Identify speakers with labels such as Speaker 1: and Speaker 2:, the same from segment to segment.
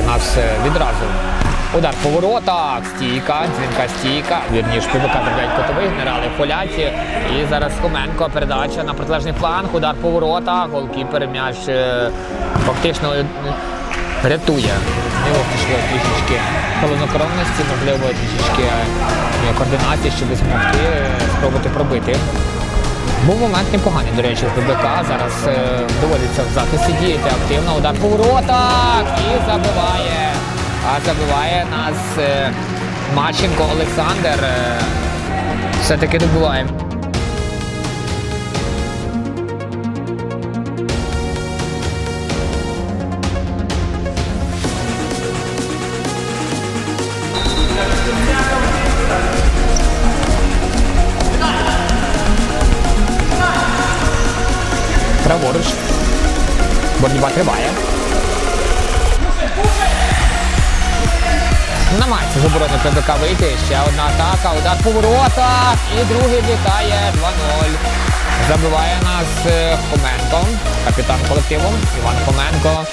Speaker 1: У нас е, відразу. Удар по воротах, стійка, дзвінка стійка. Вірніш, ПВК забирають котовий, генерали поляці. І зараз Хоменко, передача на протилежний фланг, удар по воротах, голкіпер м'яч е, фактично е, рятує. Не пішло трішечки холоднокровності, можливо, трішечки координації, щоб змогти спробувати пробити. Був момент непоганий, до речі, з ДБК. Зараз е, доводиться в захисті діяти активно. Удар по воротах і забиває. А забиває нас е, Маченко Олександр. Е, все-таки добиває. Праворуч. Боротьба триває. Намагається з оборони ПБК вийти. Ще одна атака, удар поворота. І другий влітає 2-0. Забиває нас Хоменко, капітан колективу Іван Хоменко.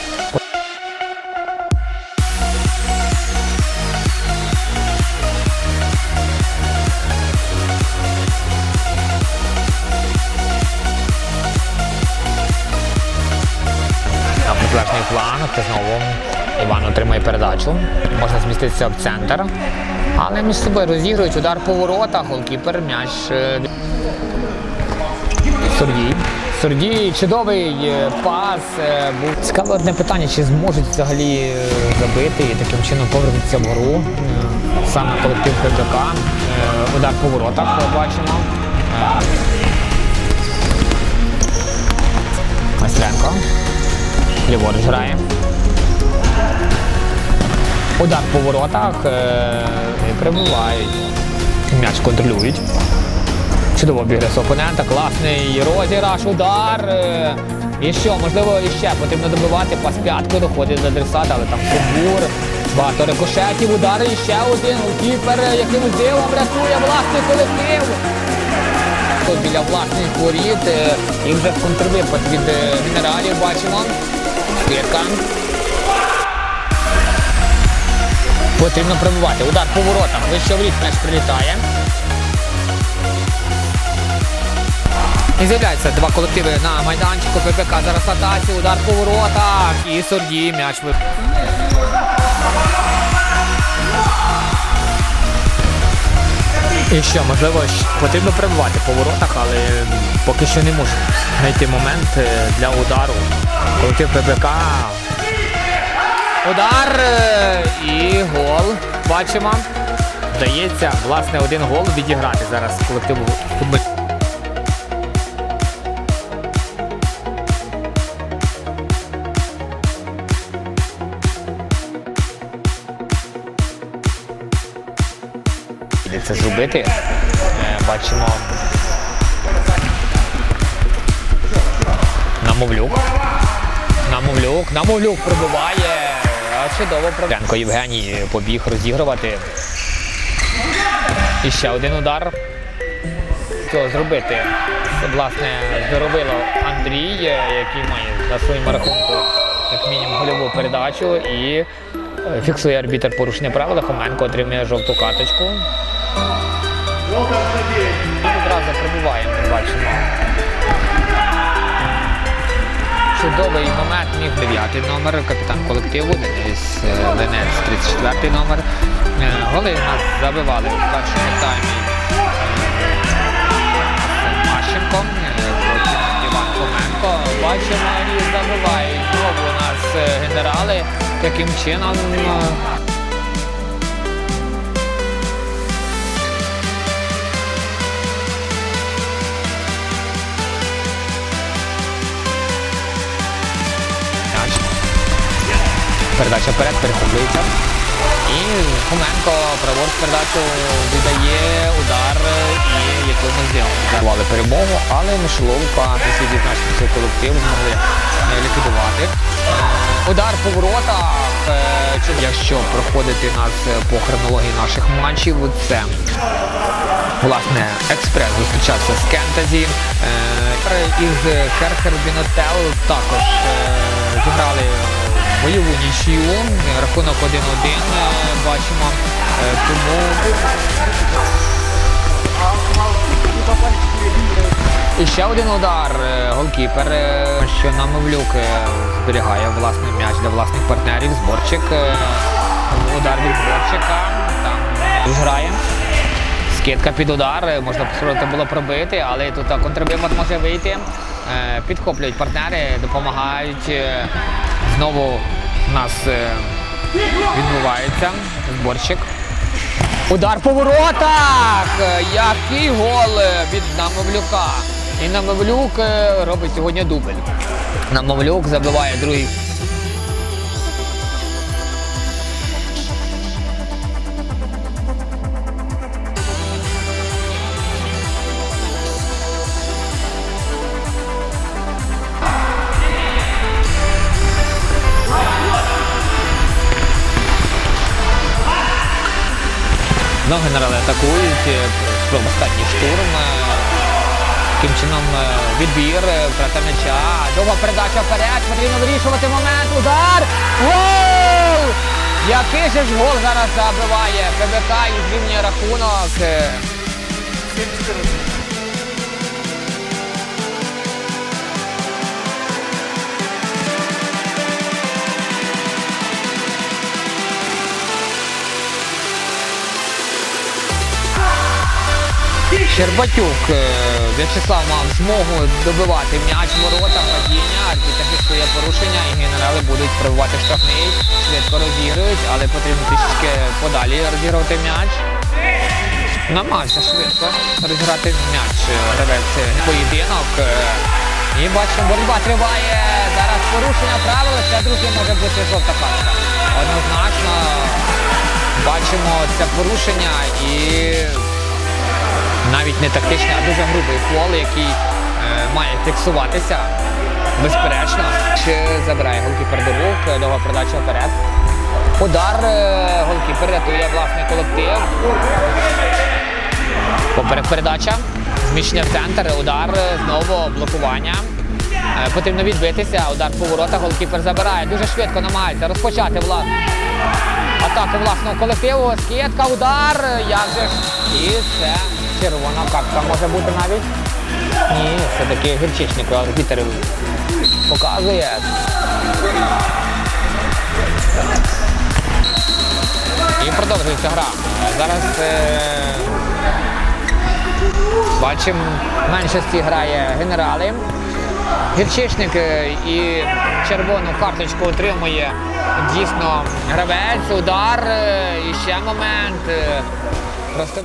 Speaker 1: Протилежний фланг. Це знову Іван отримує передачу. Можна зміститися в центр. Але між собою розігрують удар по воротах, голкіпер, м'яч. е, Сергій. Сергій, чудовий е, пас. е, Був цікаве одне питання, чи зможуть взагалі забити і таким чином повернутися в гру. Саме колектив. Е, Удар по воротах бачимо. Е, Майстренко. Ліворуч грає. Удар по воротах е, і прибувають. М'яч контролюють. Чудово обіграє свого опонента, класний розіграш, удар. е, І що, можливо, іще потрібно добивати пас п'яткою, доходить до адресата, але там Сумбур, багато рикошетів, удари, і ще один голкіпер якимось дивом рятує власний колектив. Тут біля власних воріт е, і вже контрвипад від е, генералів бачимо. Спірка. Потрібно прибувати. Удар по воротах. Вище в рік м'яч прилітає. І з'являються два колективи на майданчику. ППК зараз атаці, удар по воротах. І Сергій м'яч ви. І що, можливо, потрібно перебувати по воротах, але поки що не можуть знайти момент е, для удару. Колектив ППК. Удар е, і гол. Бачимо. Вдається, власне, один гол відіграти зараз колективу це зробити. Е, Бачимо Намовлюк. Намовлюк. Намовлюк пробиває. Чудово. Янко Євгеній побіг розігрувати. І ще один удар. Цього зробити. Це, власне, зробило Андрій, е, який має на своєму рахунку як мінімум гольову передачу і фіксує арбітер порушення правил. Хоменко отримує жовту карточку. Одразу прибуваємо, ми бачимо. Чудовий момент міг дев'ятий номер, капітан колективу, Денис е, Ленець, 34 номер. Е, Голи нас забивали в першому таймі е, Мащенко, е, потім Іван Хоменко. Бачимо і забивають генерали. Таким чином е. Передача вперед перехоплюється. І Хоменко праворуч передачу віддає удар і ділом. Давали перемогу, але Мишеловка після 19 цей колектив змогли е, ліквідувати. Е, Удар по воротах. е, Якщо проходити нас по хронології наших матчів, це власне експрес зустрічався з Кентазі. Із Керхер Бінотел також зіграли бойову нічию. Рахунок 1-1 е, бачимо. Е, Тому і ще один удар. е, Голкіпер, е, що Намовлюк е, зберігає власний м'яч для власних партнерів. Зборчик. е, Удар від зборчика. Там грає. Скидка під удар, е, можна спробувати було пробити, але тут так, може вийти. Е, Підхоплюють партнери, допомагають. Знову у нас е, відбувається зборчик. Удар по воротах! Е, Який гол е, від Намовлюка. І Намовлюк робить сьогодні дубль. Намовлюк забиває другий. Ну, генерали атакують, е, останній штурм. е, Таким чином е, відбір, втрата м'яча. Довга передача вперед, потрібно вирішувати момент. Удар! Гол! Який же ж гол зараз забиває ПБК і зрівнює рахунок. Щербатюк е, В'ячеслав мав змогу добивати м'яч ворота, падіння, арбітер фіксує порушення і генерали будуть пробувати штрафний, швидко розігрують, але потрібно трішки подалі розігрувати м'яч. Намагався швидко розіграти м'яч е, гравець поєдинок. е, І бачимо, боротьба триває. Зараз порушення правил, це друзі може бути жовта картка. Однозначно бачимо це порушення і навіть не тактичний, а дуже грубий фол, який е, має фіксуватися. Безперечно. Чи забирає голкіпер до рук, довга передача вперед. Удар е, голкіпер рятує власний колектив. Поперед передача. Зміщення в центр, удар, е, знову блокування. Е, Потрібно відбитися, удар по воротах, голкіпер забирає. Дуже швидко намагається розпочати вла... атаку власного колективу. Скидка, удар. Як же ж? І це червона картка може бути навіть. Ні, все-таки гірчичник арбітер показує. І продовжується гра. Зараз е, бачимо, в меншості грає генерали. Гірчичник е, і червону карточку отримує дійсно гравець, удар. е, І ще момент. е, Просто.